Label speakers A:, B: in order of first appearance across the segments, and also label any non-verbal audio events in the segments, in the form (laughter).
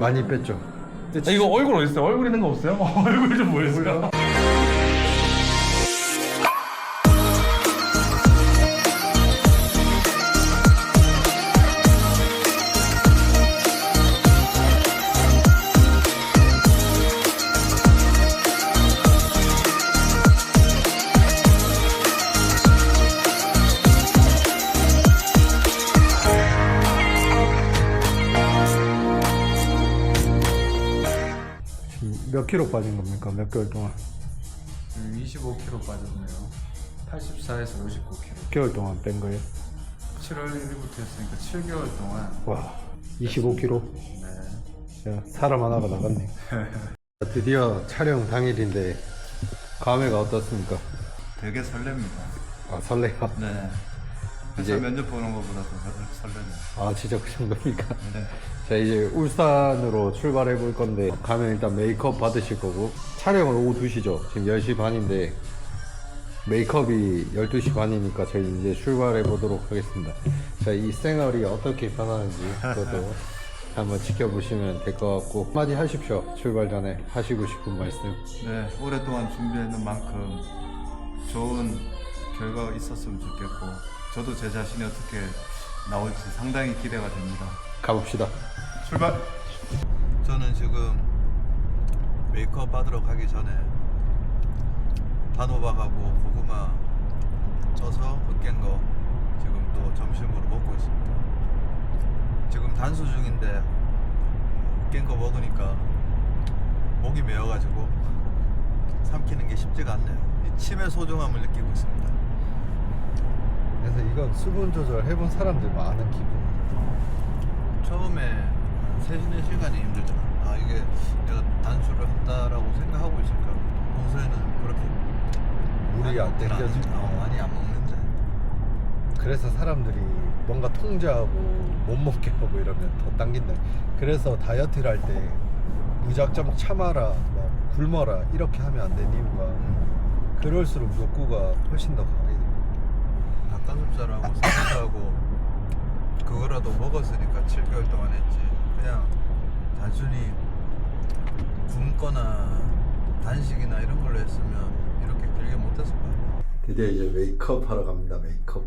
A: 많이 뺐죠.
B: 아, 이거 얼굴 어디 있어요? 얼굴 있는 거 없어요? (laughs) 얼굴 좀 보여주세요.
A: 킬로 빠진 겁니까? 몇 개월 동안?
C: 지금 25kg 빠졌네요. 84에서 59kg.
A: 몇 개월 동안 뺀 거예요?
C: 7월 1일부터 했으니까 7개월 동안
A: 와, 25킬로.
C: 네.
A: 야, 사람 하나가 나갔네. (laughs) 드디어 촬영 당일인데 감회가 어떻습니까?
C: 되게 설렙니다.
A: 아 설레가.
C: 네.
A: 이제-
C: 면접 보는 것보다 더 설- 설레네요.
A: 아 진짜 그 정도입니까? (laughs)
C: 네.
A: 자 이제 울산으로 출발해 볼 건데 가면 일단 메이크업 받으실 거고 촬영은 오후 2시죠 지금 10시 반인데 메이크업이 12시 반이니까 저희 이제 출발해 보도록 하겠습니다 자 이 생얼이 어떻게 변하는지 그것도 (laughs) 한번 지켜보시면 될 것 같고 한마디 하십시오 출발 전에 하시고 싶은 말씀
C: 네. 오랫동안 준비했는 만큼 좋은 결과가 있었으면 좋겠고 저도 제 자신이 어떻게 나올지 상당히 기대가 됩니다.
A: 가봅시다
C: 출발! 저는 지금 메이크업 받으러 가기 전에 단호박하고 고구마 쪄서 으깬 거 지금 또 점심으로 먹고 있습니다. 지금 단수 중인데 으깬 거 먹으니까 목이 메어가지고 삼키는 게 쉽지가 않네요. 이 침의 소중함을 느끼고 있습니다.
A: 그래서 이건 수분 조절 해본 사람들 많은 기분
C: 처음에 세시는 시간이 힘들잖아. 아 이게 내가 단수를 한다라고 생각하고 있을까? 평소에는 그렇게
A: 물이 안 땡겨지
C: 않- 어, 많이 안 먹는데.
A: 그래서 사람들이 뭔가 통제하고 못 먹게 하고 이러면 더 당긴다. 그래서 다이어트를 할 때 무작정 참아라, 막 굶어라 이렇게 하면 안 되는 이유가 그럴수록 욕구가 훨씬 더 강해져.
C: 닭가슴살하고 사과하고 그거라도 먹었으니까 7개월 동안 했지. 그냥 단순히 굶거나 단식이나 이런 걸로 했으면 이렇게 길게 못했을 거야.
A: 드디어 이제 메이크업 하러 갑니다. 메이크업.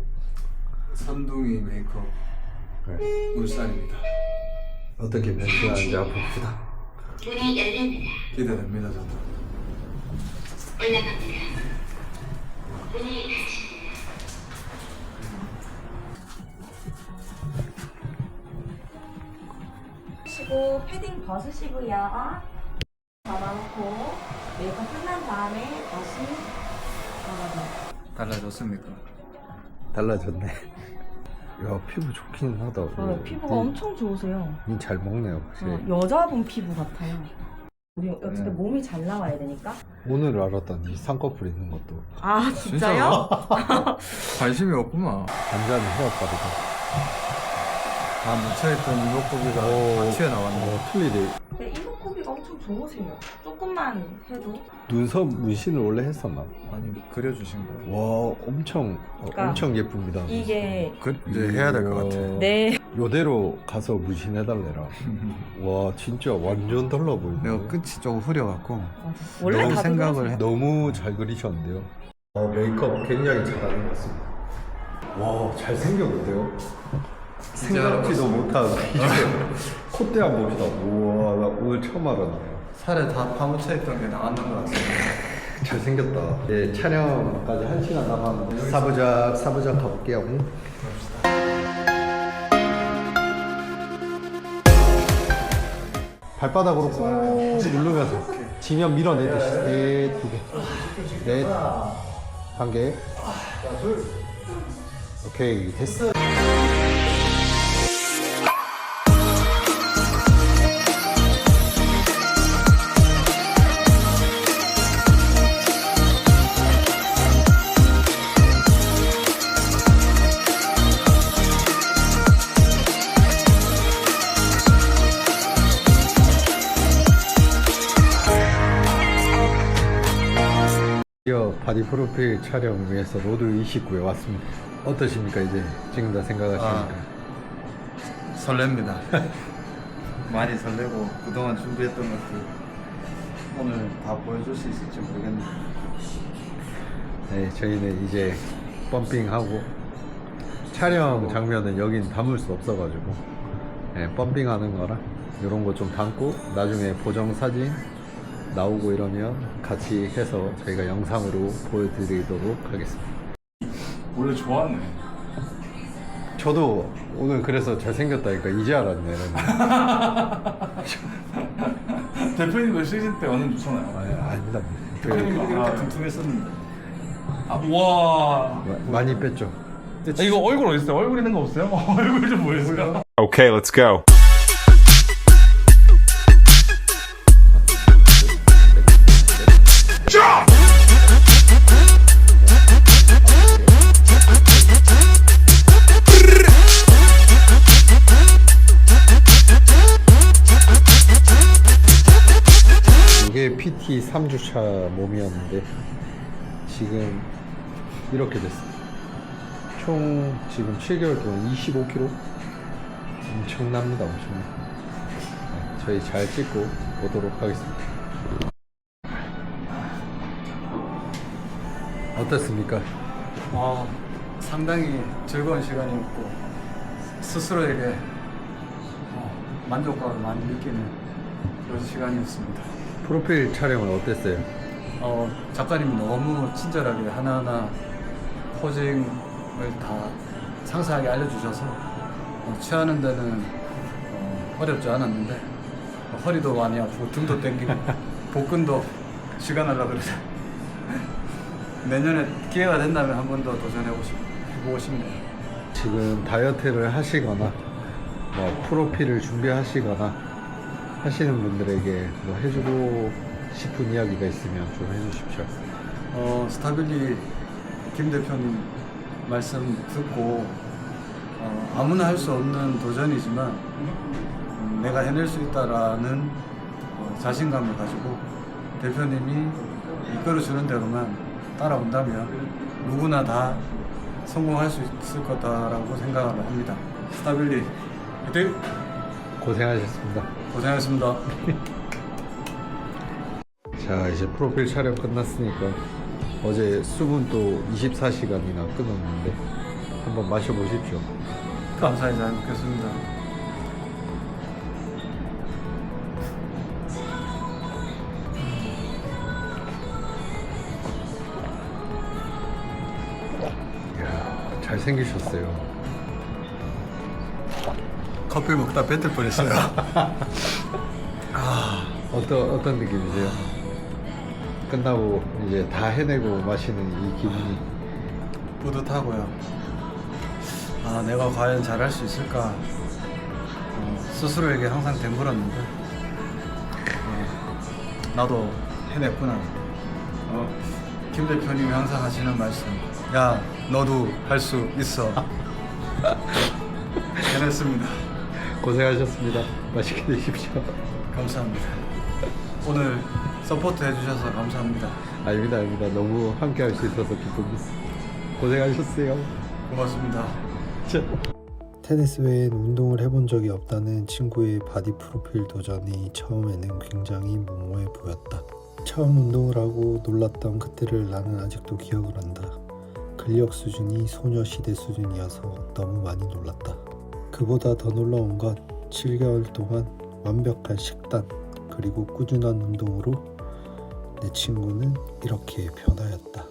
C: 선둥이 메이크업
A: 네.
C: 울산입니다.
A: 어떻게 변신하는지 한번 봅시다.
D: 문이 열립니다.
C: 기대됩니다 저도.
D: 올라갑니다. 문이 닫힙니다.
E: 하시고 패딩 벗으시고요. 잡아놓고 메이크업 끝난 다음에 다시 잡아줘요.
C: 달라졌습니까?
A: 달라졌네. 야 피부 좋긴 하다.
E: 어, 피부가 엄청 좋으세요.
A: 니잘 먹네요. 확실히.
E: 어, 여자분 피부 같아요. 우리 어쨌든 몸이 잘 나와야 되니까.
A: 오늘 알았다니 쌍꺼풀 있는 것도
E: 아 진짜요?
C: 관심이 없구만.
A: 남자는 헤어빠르다.
C: 다 묻혀있던 이목구비가
A: 오.
C: 다 튀어나왔네.
A: 어, 틀리네.
E: 근데 이목구비가 엄청 좋으세요. 조금만 해도.
A: 눈썹 문신을 원래 했었나?
C: 아니 그려주신 거예요.
A: 와 엄청 어,
E: 그러니까
A: 엄청 예쁩니다.
E: 이게
C: 그 이제 해야 될 것 같아.
E: 네
A: 요대로 가서 문신해달래라. (laughs) 와 진짜 완전 달라 보이네.
C: 내가 끝이 조금 흐려갖고
E: 원래
C: 너무 생각을. 해.
A: 너무 잘 그리셨는데요. 어, 메이크업 굉장히 잘하는 것 같습니다. 와 잘생겼는데요? 생각지도 못한 콧대 한번 봅시다. 우와 나 오늘 처음 알았네요.
C: 살에 다 파묻혀있던 게 나왔는 것 같습니다. (laughs)
A: 잘생겼다. 네, 촬영까지 한 시간 남았는데 사부작 사부작 가볼게요. 발바닥으로 꾹 누르면서 지면 밀어내듯이 넷, 두 개, 넷, 한 개. 오케이 됐어. 바디 프로필 촬영 위해서 로드 29에 왔습니다. 어떠십니까 이제 지금 다 생각하시니까?
C: 설렙니다. (laughs) 많이 설레고 그동안 준비했던 것들 오늘 다 보여줄 수 있을지 모르겠네.
A: 네, 저희는 이제 펌핑하고 촬영 장면은 여긴 담을 수 없어가지고 네, 펌핑하는 거랑 이런 거 좀 담고 나중에 보정 사진 나오고 이러면 같이 해서 저희가 영상으로 보여드리도록 하겠습니다.
B: 원래 좋아하네.
A: 저도 오늘 그래서 잘생겼다니까 이제 알았네. (laughs)
B: 대표님도 시즌 때 완전 좋잖아요.
A: 아, 아닙니다.
B: 대표님
A: 그,
B: 이렇게
C: 퉁퉁했었는데.
B: 아, 와.
A: 마- 많이 뺐죠.
B: 아, 이거 얼굴 어디 있어요? 얼굴 있는 거 없어요? (laughs) 얼굴 좀 보여주세요.
F: Okay, let's go.
A: 3주차 몸이었는데 지금 이렇게 됐어요. 총 지금 7개월 동안 25kg? 엄청납니다, 엄청나. 네, 저희 잘 찍고 오도록 하겠습니다. 어떻습니까?
G: 어, 상당히 즐거운 시간이었고 스스로에게 어, 만족감을 많이 느끼는 그런 시간이었습니다.
A: 프로필 촬영은 어땠어요?
G: 어, 작가님이 너무 친절하게 하나하나 포징을 다 상세하게 알려주셔서 어, 취하는 데는 어, 어렵지 않았는데 어, 허리도 많이 아프고 등도 땡기고 (laughs) 복근도 시간 하려고 그래서 (laughs) 내년에 기회가 된다면 한 번 더 도전해보고 싶, 해보고 싶네요.
A: 지금 다이어트를 하시거나 뭐 프로필을 준비하시거나 하시는 분들에게 뭐 해주고 싶은 이야기가 있으면 좀 해주십시오.
G: 어, 스타빌리 김 대표님 말씀 듣고 어, 아무나 할 수 없는 도전이지만 음, 내가 해낼 수 있다라는 어, 자신감을 가지고 대표님이 이끌어주는 대로만 따라온다면 누구나 다 성공할 수 있을 거다라고 생각을 합니다. 스타빌리 화이팅!
A: 고생하셨습니다.
G: 고생하셨습니다. (laughs)
A: 자 이제 프로필 촬영 끝났으니까 어제 수분 또 24시간이나 끊었는데 한번 마셔보십시오.
G: 감사히 잘 먹겠습니다.
A: 이야 잘생기셨어요.
G: 커피 먹다 뱉을 뻔했어요. (laughs)
A: 어떤 어떤 느낌이세요? 끝나고 이제 다 해내고 마시는 이 기분이
G: 뿌듯하고요. 아, 내가 과연 잘할 수 있을까? 어, 스스로에게 항상 뒹굴었는데, 어, 나도 해냈구나. 어, 김 대표님이 항상 하시는 말씀. 야, 너도 할 수 있어. (laughs) 해냈습니다.
A: 고생하셨습니다. 맛있게 드십시오.
G: 감사합니다. 오늘 서포트 해주셔서 감사합니다.
A: 아닙니다, 아닙니다. 너무 함께 할 수 있어서 기쁩니다. 고생하셨어요.
G: 고맙습니다.
A: 테니스 외엔 운동을 해본 적이 없다는 친구의 바디 프로필 도전이 처음에는 굉장히 무모해 보였다. 처음 운동을 하고 놀랐던 그때를 나는 아직도 기억을 한다. 근력 수준이 소녀시대 수준이어서 너무 많이 놀랐다. 그보다 더 놀라운 건 7개월 동안 완벽한 식단 그리고 꾸준한 운동으로 내 친구는 이렇게 변하였다.